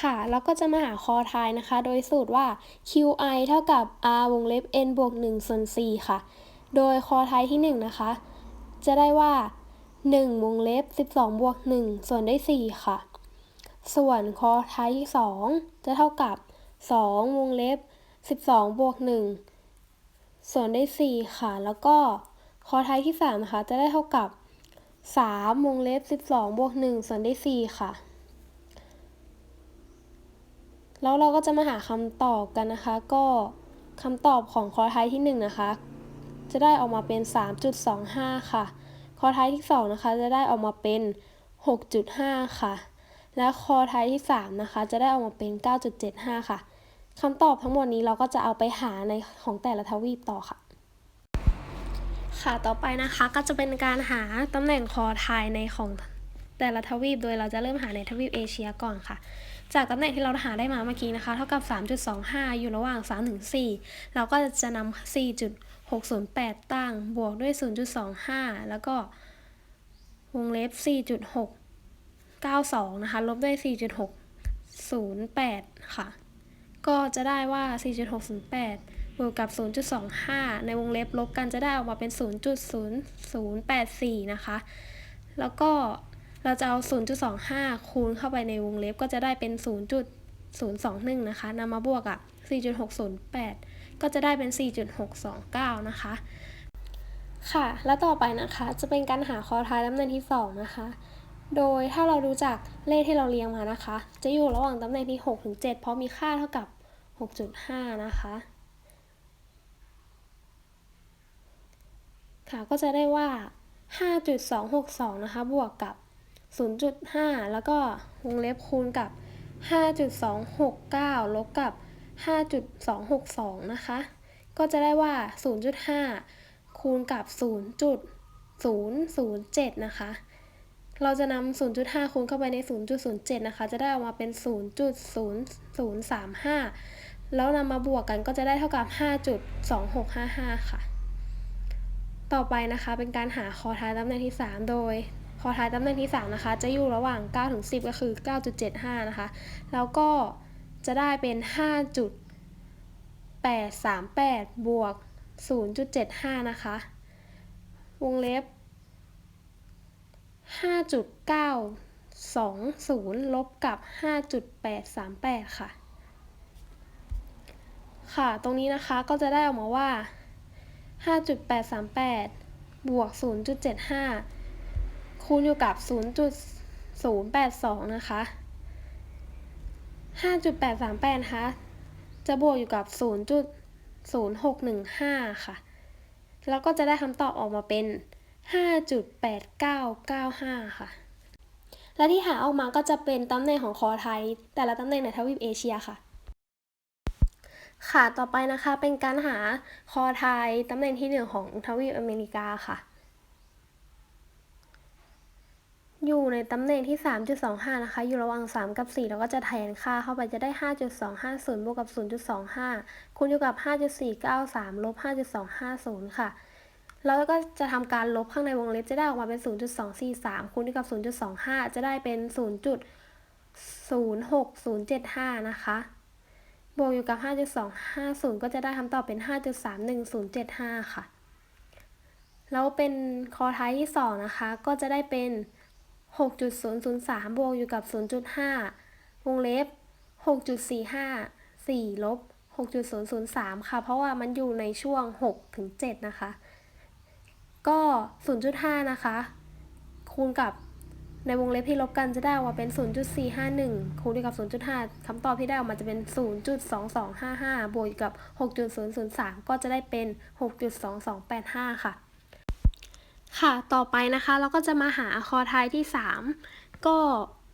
ค่ะ แล้วก็จะมาหาคอไทยนะคะ โดยสูตรว่า qi เท่ากับ r วงเล็บ n บวก1ส่วน4ค่ะ โดยคอไทยที่ 1 นะคะ จะได้ว่า 1 วงเล็บ 12 บวก 1 ส่วนได้4ค่ะ ส่วนคอไทยที่ 2 จะเท่ากับ 2 วงเล็บ 12 บวก 1 ส่วนได้4ค่ะ แล้วก็คอไทยที่3นะคะ จะได้เท่ากับ 3 วงเล็บ 12 บวก 1 ส่วนได้4ค่ะ แล้วเราก็จะมาหาคำตอบกันนะคะ ก็คำตอบของคอไทยที่1นะคะ จะได้ออกมาเป็น 3.25 ค่ะ คอไทยที่2นะคะ จะได้ออกมาเป็น 6.5 ค่ะ และคอไทยที่3นะคะ จะได้ออกมาเป็น 9.75 ค่ะคำตอบทั้งหมดนี้เราก็จะเอาไปหาในของแต่ละทวีปต่อค่ะ ค่ะต่อไปนะคะก็จะเป็นการหาตำแหน่งคอไทยในของแต่ละทวีป โดยเราจะเริ่มหาในทวีปเอเชียก่อนค่ะ จากตำแหน่งที่เราหาได้มาเมื่อกี้นะคะ เท่ากับ 3.25 อยู่ระหว่าง3ถึง4เราก็จะนำ4.608 ตั้ง บวกด้วย 0.25 แล้วก็วงเล็บ 4.692 นะคะ ลบด้วย 4.608 ค่ะ ก็จะได้ว่า 4.608 บวกกับ 0.25 ในวงเล็บลบกันจะได้ออกมาเป็น 0.0084 นะคะ แล้วก็ เราจะเอา 0.25 คูณเข้าไปในวงเล็บก็จะได้เป็น 0.021 นะคะนำมาบวกกับ4.608 ก็จะได้เป็น 4.629 นะคะ ค่ะ แล้วต่อไปนะคะ จะเป็นการหาคอท้ายตำแหน่งที่ 2 นะคะ โดยถ้าเรารู้จักเลขที่เราเรียงมานะคะ จะอยู่ระหว่างตำแหน่งที่6ถึง7เพราะมีค่าเท่ากับ 6.5 นะคะค่ะก็จะได้ว่า 5.262 นะคะ บวกกับ 0.5 แล้วก็วงเล็บคูณกับ 5.269 ลบกับ 5.262 นะคะ ก็จะได้ว่า 0.5 คูณกับ 0.007 นะคะ เราจะนำ0.5 คูณเข้าไปใน 0.07 นะคะ จะได้ออกมาเป็น 0.0035 แล้วนำมาบวกกันก็จะได้เท่ากับ 5.2655 ค่ะ ต่อไปนะคะเป็นการหาคอท้ายตำแหน่งที่ 3 โดย คอท้ายตำแหน่งที่3นะคะจะอยู่ระหว่าง 9 ถึง 10 ก็คือ 9.75 นะคะ แล้วก็จะได้เป็น 5.838 บวก 0.75 นะคะ วงเล็บ 5.920 ลบกับ 5.838 ค่ะ ค่ะ ตรงนี้นะคะก็จะได้ออกมาว่า 5.838 บวก 0.75 คูณอยู่กับ 0.082 นะคะ 5.838 นะคะ จะบวกอยู่กับ 0.0615 ค่ะ แล้วก็จะได้คำตอบออกมาเป็น 5.8995 ค่ะ และที่หาออกมาก็จะเป็นตำแหน่งของคอไทย แต่ละตำแหน่งในทวีปเอเชียค่ะค่ะ ต่อไปนะคะ เป็นการหาคอไทยตำแหน่งที่หนึ่งของทวีปอเมริกาค่ะ อยู่ในตำแหน่งที่ 3.25 นะคะ อยู่ระหว่าง 3 กับ 4 แล้วก็จะแทนค่าเข้าไปจะได้ 5.250 บวกกับ 0.25 คูณอยู่กับ 5.493 ลบ 5.250 ค่ะ แล้วก็จะทำการลบข้างในวงเล็บจะได้ออกมาเป็น 0.243 คูณด้วยกับ 0.25 จะได้เป็น 0.06075 นะคะ บวกอยู่กับ 5.250 ก็จะได้คำตอบเป็น 5.31075 ค่ะ แล้วเป็นคอท้ายที่ 2 นะคะ ก็จะได้เป็น 6.003 บวกอยู่กับ 0.5 วงเล็บ 6.454 ลบ 6.003 ค่ะ เพราะว่ามันอยู่ในช่วง 6 ถึง 7 นะคะ ก็ 0.5 นะคะ คูณกับในวงเล็บที่ลบกันจะได้ออกมาเป็น 0.451 คูณด้วยกับ 0.5 คำตอบที่ได้ออกมาจะเป็น 0.2255 บวกกับ 6.003 ก็จะได้เป็น 6.2285 ค่ะ ค่ะ ต่อไปนะคะเราก็จะมาหาคอท้ายที่ 3 ก็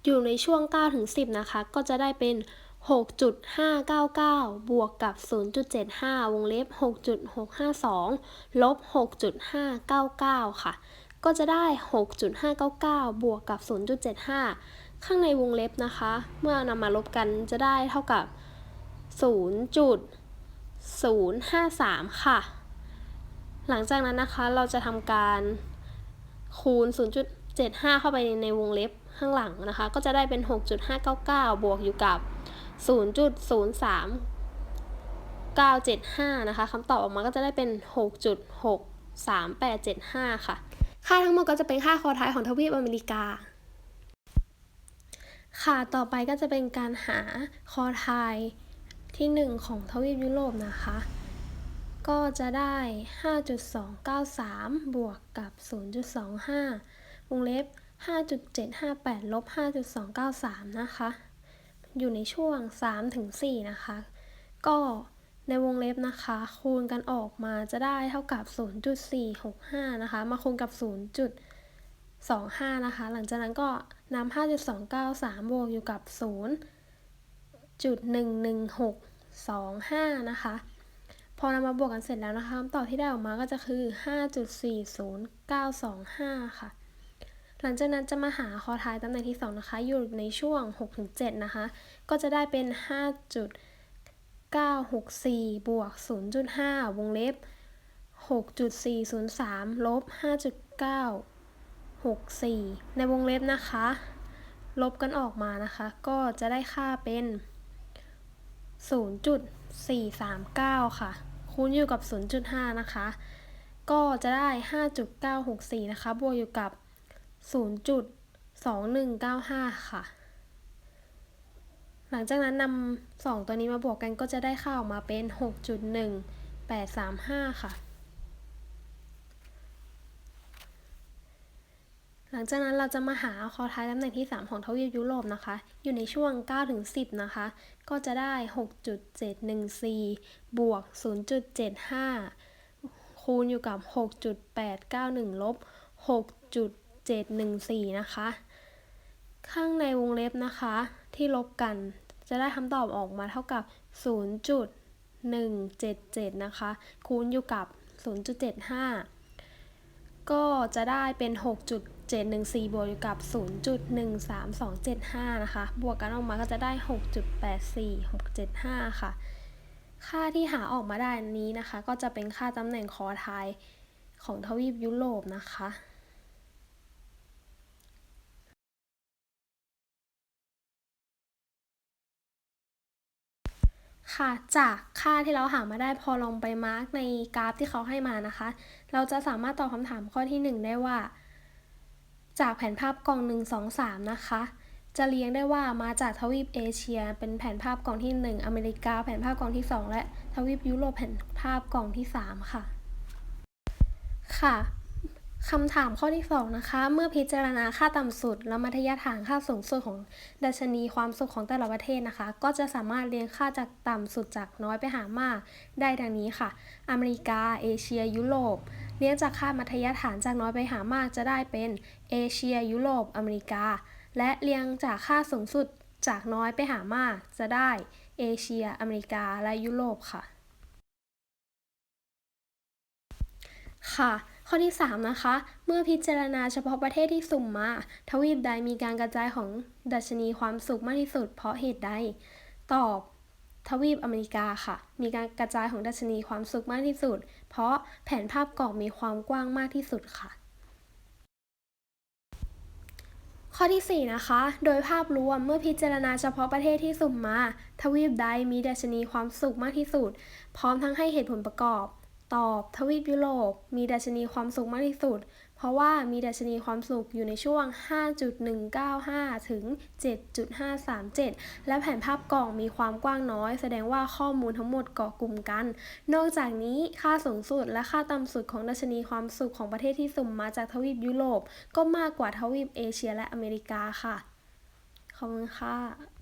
อยู่ในช่วง 9 ถึง 10 นะคะ ก็จะได้เป็น 6.599 บวกกับ 0.75 วงเล็บ 6.652 ลบ 6.599 ค่ะ ก็จะได้ 6.599 บวกกับ 0.75 ข้างในวงเล็บนะคะ เมื่อนำมาลบกันจะได้เท่ากับ 0.053 ค่ะ หลังจากนั้นนะคะเราจะทำการคูณ 0.75 เข้าไปในวงเล็บข้างหลังนะคะ ก็จะได้เป็น 6.599 บวกอยู่กับ 0.03 975 นะคะคำตอบออกมาก็จะได้เป็น 6.63875 ค่ะ ค่าทั้งหมดก็จะเป็นค่าคอท้ายของทวีปอเมริกา ค่ะ ต่อไปก็จะเป็นการหาคอท้ายที่ 1 ของทวีปยุโรปนะคะ ก็จะได้ 5.293 บวกกับ 0.25 วงเล็บ 5.758 ลบ 5.293 นะคะ อยู่ในช่วง 3-4 นะคะ ก็ในวงเล็บนะคะ คูณกันออกมาจะได้เท่ากับ 0.465 นะคะ มาคูณกับ 0.25 นะคะ หลังจากนั้นก็นำ5.293 บวกอยู่กับ 0.11625 นะคะ พอนำมาบวกกันเสร็จแล้วนะคะคำตอบที่ได้ออกมาก็จะคือ 5.40925 ค่ะ หลังจากนั้นจะมาหาคอท้ายตำแหน่งที่ 2 นะคะ อยู่ในช่วง 6-7 นะคะ ก็จะได้เป็น 5.964 บวก 0.5 วงเล็บ 6.403 ลบ 5.964 ในวงเล็บนะคะ ลบกันออกมานะคะ ก็จะได้ค่าเป็น 0.439 ค่ะ คูณอยู่กับ 0.5 นะคะ ก็จะได้ 5.964 นะคะ บวกอยู่กับ 0.2195 ค่ะ หลังจากนั้นนำ2ตัวนี้มาบวกกันก็จะได้ค่าออกมาเป็น 6.1835 ค่ะ หลังจากนั้นเราจะมาหาคอท้ายตำแหน่งที่ 3 ของทวีปยุโรปนะคะ อยู่ในช่วง 9-10 นะคะ ก็จะได้ 6.714 บวก 0.75 คูณอยู่กับ 6.891 ลบ 6.714 นะคะ ข้างในวงเล็บนะคะ ที่ลบกันจะได้คำตอบออกมาเท่ากับ 0.177 นะคะ คูณอยู่กับ 0.75 ก็จะได้เป็น 714 บวกอยู่กับ 0.13275 นะคะ บวกกันออกมาก็จะได้ 6.84675 ค่ะ ค่าที่หาออกมาได้นี้นะคะ ก็จะเป็นค่าตำแหน่งคอทายของทวีปยุโรปนะคะค่ะจากค่าที่เราหามาได้พอลองไปมาร์กในกราฟที่เขาให้มานะคะ เราจะสามารถตอบคำถามข้อที่ 1 ได้ว่า จากแผนภาพกล่อง 1 2 3 นะคะ จะเรียงได้ว่ามาจากทวีปเอเชีย เป็นแผนภาพกล่องที่ 1 อเมริกา แผนภาพกล่องที่ 2 และทวีปยุโรปแผนภาพกล่องที่ 3 ค่ะ ค่ะคำถามข้อที่ 2 นะคะ เมื่อพิจารณาค่าต่ำสุด และมัธยฐานค่าสูงสุดของดัชนีความสุขของแต่ละประเทศนะคะ ก็จะสามารถเรียงค่าจากต่ำสุดจากน้อยไปหามากได้ดังนี้ค่ะ อเมริกา เอเชีย ยุโรป เรียงจากค่ามัธยฐานจากน้อยไปหามากจะได้เป็นเอเชียยุโรปอเมริกา และเรียงจากค่าสูงสุดจากน้อยไปหามากจะได้เอเชียอเมริกาและยุโรปค่ะ ค่ะข้อที่ 3 นะคะ เมื่อพิจารณาเฉพาะประเทศที่สุ่มมา ทวีปใดมีการกระจายของดัชนีความสุขมากที่สุดเพราะเหตุใด ตอบ ทวีปอเมริกาค่ะ มีการกระจายของดัชนีความสุขมากที่สุด เพราะแผนภาพกรอบมีความกว้างมากที่สุดค่ะ ข้อที่ 4 นะคะ โดยภาพรวมเมื่อพิจารณาเฉพาะประเทศที่สุ่มมา ทวีปใดมีดัชนีความสุขมากที่สุด พร้อมทั้งให้เหตุผลประกอบ ตอบ ทวีปยุโรปมีดัชนีความสุขมากที่สุด ราะว่ามีดัชนีความสุขอยู่ในช่วง 5.195 ถึง 7.537 และแผนภาพกล่องมีความกว้างน้อย แสดงว่าข้อมูลทั้งหมดเกาะกลุ่มกัน นอกจากนี้ค่าสูงสุดและค่าต่ำสุดของดัชนีความสุขของประเทศที่สุ่มมาจากทวีปยุโรป ก็มากกว่าทวีปเอเชียและอเมริกาค่ะ ขอบคุณค่ะ